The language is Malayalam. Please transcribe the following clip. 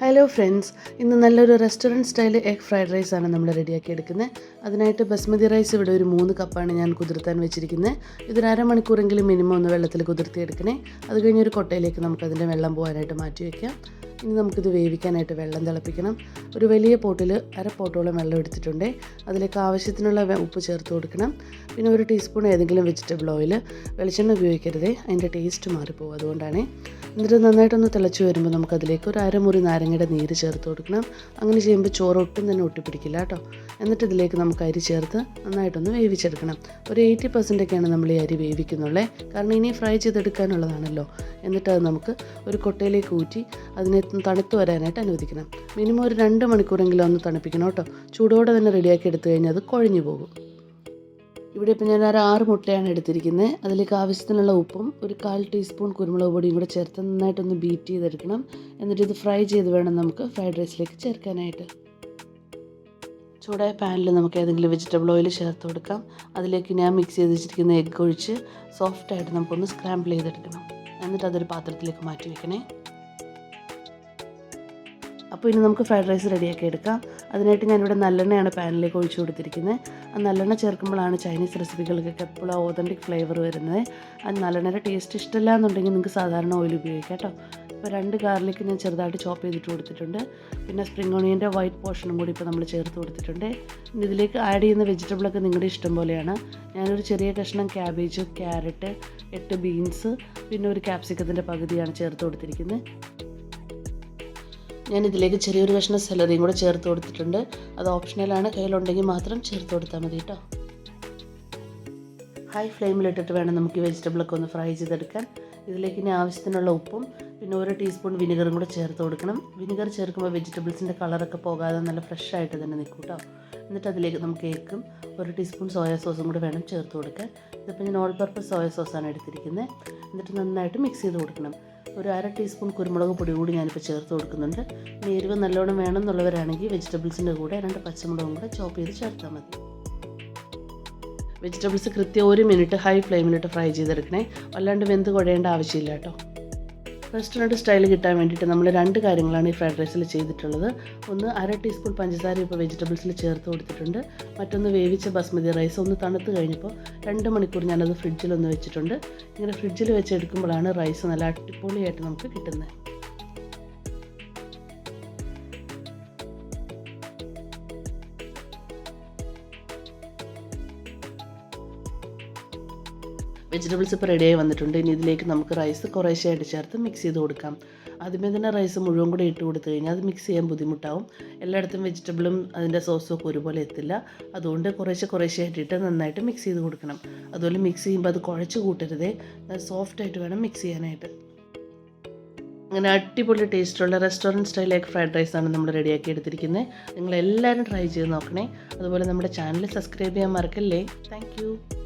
ഹലോ ഫ്രണ്ട്സ് ഇന്ന് നല്ലൊരു restaurant style egg fried rice ആണ് നമ്മൾ റെഡിയാക്കി എടുക്കുന്നത് അതിനായിട്ട് ബസ്മതി റൈസ് ഇവിടെ ഒരു മൂന്ന് കപ്പാണ് ഞാൻ കുതിർത്താൻ വെച്ചിരിക്കുന്നത് ഇതൊരു അരമണിക്കൂറെങ്കിലും മിനിമം ഒന്ന് വെള്ളത്തിൽ കുതിർത്തി എടുക്കണേ. അത് കഴിഞ്ഞ് ഒരു കൊട്ടയിലേക്ക് നമുക്കതിന്റെ വെള്ളം പോകാനായിട്ട് മാറ്റി വയ്ക്കാം ഇനി നമുക്കിത് വേവിക്കാനായിട്ട് വെള്ളം തിളപ്പിക്കണം. ഒരു വലിയ പോട്ടിൽ അര പോട്ടോളം വെള്ളം എടുത്തിട്ടുണ്ട്. അതിലേക്ക് ആവശ്യത്തിനുള്ള ഉപ്പ് ചേർത്ത് കൊടുക്കണം. പിന്നെ ഒരു ടീസ്പൂൺ ഏതെങ്കിലും വെജിറ്റബിൾ ഓയിൽ വെളിച്ചെണ്ണ ഉപയോഗിക്കരുത്. അതിന്റെ ടേസ്റ്റ് മാറിപ്പോകും അതുകൊണ്ടാണ്. എന്നിട്ട് നന്നായിട്ടൊന്ന് തിളച്ച് വരുമ്പോൾ നമുക്കതിലേക്ക് ഒരു അരമുറി നാരങ്ങയുടെ നീര് ചേർത്ത് കൊടുക്കണം. അങ്ങനെ ചെയ്യുമ്പോൾ ചോറ് ഒട്ടും തന്നെ ഒട്ടിപ്പിടിക്കില്ല കേട്ടോ. എന്നിട്ട് ഇതിലേക്ക് നമുക്ക് അരി ചേർത്ത് നന്നായിട്ടൊന്ന് വേവിച്ചെടുക്കണം. ഒരു എയ്റ്റി പെർസെന്റൊക്കെയാണ് നമ്മൾ ഈ അരി വേവിക്കുന്നുള്ളേ. കാരണം ഇനി ഫ്രൈ ചെയ്തെടുക്കാനുള്ളതാണല്ലോ. എന്നിട്ട് അത് നമുക്ക് ഒരു കൊട്ടയിലേക്ക് ഊറ്റി അതിനെ തണുത്ത് വരാനായിട്ട് അനുവദിക്കണം. മിനിമം ഒരു രണ്ട് മണിക്കൂറെങ്കിലും ഒന്ന് തണുപ്പിക്കണം കേട്ടോ. ചൂടോടെ തന്നെ റെഡിയാക്കി എടുത്തു കഴിഞ്ഞാൽ അത് കുഴഞ്ഞു പോകും. ഇവിടെ ഇപ്പം ഞാൻ ഒരു ആറ് മുട്ടയാണ് എടുത്തിരിക്കുന്നത്. അതിലേക്ക് ആവശ്യത്തിനുള്ള ഉപ്പും ഒരു കാൽ ടീസ്പൂൺ കുരുമുളക് പൊടിയും കൂടെ ചേർത്ത് നന്നായിട്ടൊന്ന് ബീറ്റ് ചെയ്തെടുക്കണം. എന്നിട്ട് ഇത് ഫ്രൈ ചെയ്ത് വേണം നമുക്ക് ഫ്രൈഡ് റൈസിലേക്ക് ചേർക്കാനായിട്ട്. ചൂടായ പാനിൽ നമുക്ക് ഏതെങ്കിലും വെജിറ്റബിൾ ഓയിൽ ചേർത്ത് കൊടുക്കാം. അതിലേക്ക് ഞാൻ മിക്സ് ചെയ്ത് വെച്ചിരിക്കുന്ന എഗ്ഗ് ഒഴിച്ച് സോഫ്റ്റായിട്ട് നമുക്കൊന്ന് സ്ക്രാമ്പിൾ ചെയ്തെടുക്കണം. എന്നിട്ട് അതൊരു പാത്രത്തിലേക്ക് മാറ്റി വെക്കണേ. അപ്പോൾ ഇനി നമുക്ക് ഫ്രൈഡ് റൈസ് റെഡിയാക്കി എടുക്കാം. അതിനായിട്ട് ഞാനിവിടെ നല്ലെണ്ണയാണ് പാനിലേക്ക് ഒഴിച്ചു കൊടുത്തിരിക്കുന്നത്. ആ നല്ലെണ്ണ ചേർക്കുമ്പോഴാണ് ചൈനീസ് റെസിപ്പികൾക്കൊക്കെ എപ്പോഴും ഓതന്റിക് ഫ്ലേവർ വരുന്നത്. അത് നല്ലെണ്ണയുടെ ടേസ്റ്റ് ഇഷ്ടമല്ല എന്നുണ്ടെങ്കിൽ നിങ്ങൾക്ക് സാധാരണ ഓയിൽ ഉപയോഗിക്കാം കേട്ടോ. ഇപ്പോൾ രണ്ട് ഗാർലിക്ക് ഞാൻ ചെറുതായിട്ട് ചോപ്പ് ചെയ്തിട്ട് കൊടുത്തിട്ടുണ്ട്. പിന്നെ സ്പ്രിംഗ് ഓണിയന്റെ വൈറ്റ് പോർഷനും കൂടി ഇപ്പോൾ നമ്മൾ ചേർത്ത് കൊടുത്തിട്ടുണ്ട്. ഇതിലേക്ക് ആഡ് ചെയ്യുന്ന വെജിറ്റബിളൊക്കെ നിങ്ങളുടെ ഇഷ്ടം പോലെയാണ്. ഞാനൊരു ചെറിയ കഷ്ണം ക്യാബേജ് ക്യാരറ്റ് എട്ട് ബീൻസ് പിന്നെ ഒരു ക്യാപ്സിക്കത്തിന്റെ പകുതിയാണ് ചേർത്ത് കൊടുത്തിരിക്കുന്നത്. ഞാൻ ഇതിലേക്ക് ചെറിയൊരു കഷ്ണം സെലറിയും കൂടെ ചേർത്ത് കൊടുത്തിട്ടുണ്ട്. അത് ഓപ്ഷണലാണ് കയ്യിലുണ്ടെങ്കിൽ മാത്രം ചേർത്ത് കൊടുത്താൽ മതി കേട്ടോ. ഹൈ ഫ്ലെയിമിലിട്ടിട്ട് വേണം നമുക്ക് ഈ വെജിറ്റബിളൊക്കെ ഒന്ന് ഫ്രൈ ചെയ്തെടുക്കാൻ. ഇതിലേക്ക് ഇനി ആവശ്യത്തിനുള്ള ഉപ്പും പിന്നെ ഒരു ടീസ്പൂൺ വിനെഗറും കൂടെ ചേർത്ത് കൊടുക്കണം. വിനെഗർ ചേർക്കുമ്പോൾ വെജിറ്റബിൾസിന്റെ കളറൊക്കെ പോകാതെ നല്ല ഫ്രഷ് ആയിട്ട് തന്നെ നിൽക്കും കേട്ടോ. എന്നിട്ട് അതിലേക്ക് നമുക്ക് കേക്കും ഒരു ടീസ്പൂൺ സോയ സോസും കൂടെ വേണം ചേർത്ത് കൊടുക്കാൻ. ഇതിപ്പോൾ ഞാൻ ഓൾ പർപ്പസ് സോയ സോസാണ് എടുത്തിരിക്കുന്നത്. എന്നിട്ട് നന്നായിട്ട് മിക്സ് ചെയ്ത് കൊടുക്കണം. ഒരു അര ടീസ്പൂൺ കുരുമുളക് പൊടി കൂടി ഞാനിപ്പോൾ ചേർത്ത് കൊടുക്കുന്നുണ്ട്. ഇനി എരിവ് നല്ലോണം വേണം എന്നുള്ളവരാണെങ്കിൽ വെജിറ്റബിൾസിന്റെ കൂടെ രണ്ട് പച്ചമുളകും കൂടെ ചോപ്പ് ചെയ്ത് ചേർത്താൽ മതി. വെജിറ്റബിൾസ് കൃത്യം ഒരു മിനിറ്റ് ഹൈ ഫ്ലെയിമിലിട്ട് ഫ്രൈ ചെയ്തെടുക്കണേ. വല്ലാണ്ട് വെന്ത് കുഴയേണ്ട ആവശ്യമില്ല കേട്ടോ. റെസ്റ്റോറന്റ് സ്റ്റൈൽ കിട്ടാൻ വേണ്ടിയിട്ട് നമ്മൾ രണ്ട് കാര്യങ്ങളാണ് ഈ ഫ്രൈഡ് റൈസിൽ ചെയ്തിട്ടുള്ളത്. ഒന്ന് അര ടീസ്പൂൺ പഞ്ചസാര ഇപ്പോൾ വെജിറ്റബിൾസിൽ ചേർത്ത് കൊടുത്തിട്ടുണ്ട്. മറ്റൊന്ന് വേവിച്ച ബസ്മതി റൈസ് ഒന്ന് തണുത്ത് കഴിഞ്ഞപ്പോൾ രണ്ട് മണിക്കൂർ ഞാനത് ഫ്രിഡ്ജിലൊന്ന് വെച്ചിട്ടുണ്ട്. ഇങ്ങനെ ഫ്രിഡ്ജിൽ വെച്ചെടുക്കുമ്പോഴാണ് റൈസ് നല്ല അടിപൊളിയായിട്ട് നമുക്ക് കിട്ടുന്നത്. വെജിറ്റബിൾസ് ഇപ്പോൾ റെഡിയായി വന്നിട്ടുണ്ട്. ഇനി ഇതിലേക്ക് നമുക്ക് റൈസ് കുറേശ്ശെയായിട്ട് ചേർത്ത് മിക്സ് ചെയ്ത് കൊടുക്കാം. ആദ്യമേ തന്നെ റൈസ് മുഴുവൻ കൂടെ ഇട്ട് കൊടുത്തു കഴിഞ്ഞാൽ അത് മിക്സ് ചെയ്യാൻ ബുദ്ധിമുട്ടാവും. എല്ലായിടത്തും വെജിറ്റബിളും അതിന്റെ സോസും ഒക്കെ ഒരുപോലെ എത്തില്ല. അതുകൊണ്ട് കുറേശ്ശെ കുറേശ്ശെ ഇട്ട് നന്നായിട്ട് മിക്സ് ചെയ്ത് കൊടുക്കണം. അതുപോലെ മിക്സ് ചെയ്യുമ്പോൾ അത് കുഴച്ച് കൂട്ടരുതേ. സോഫ്റ്റ് ആയിട്ട് വേണം മിക്സ് ചെയ്യാനായിട്ട്. അങ്ങനെ അടിപൊളി ടേസ്റ്റുള്ള റെസ്റ്റോറന്റ് സ്റ്റൈൽ എഗ് ഫ്രൈഡ് റൈസാണ് നമ്മൾ റെഡിയാക്കി എടുത്തിരിക്കുന്നത് നിങ്ങൾ എല്ലാവരും ട്രൈ ചെയ്ത് നോക്കണേ. അതുപോലെ നമ്മുടെ ചാനൽ സബ്സ്ക്രൈബ് ചെയ്യാൻ മറക്കല്ലേ? താങ്ക്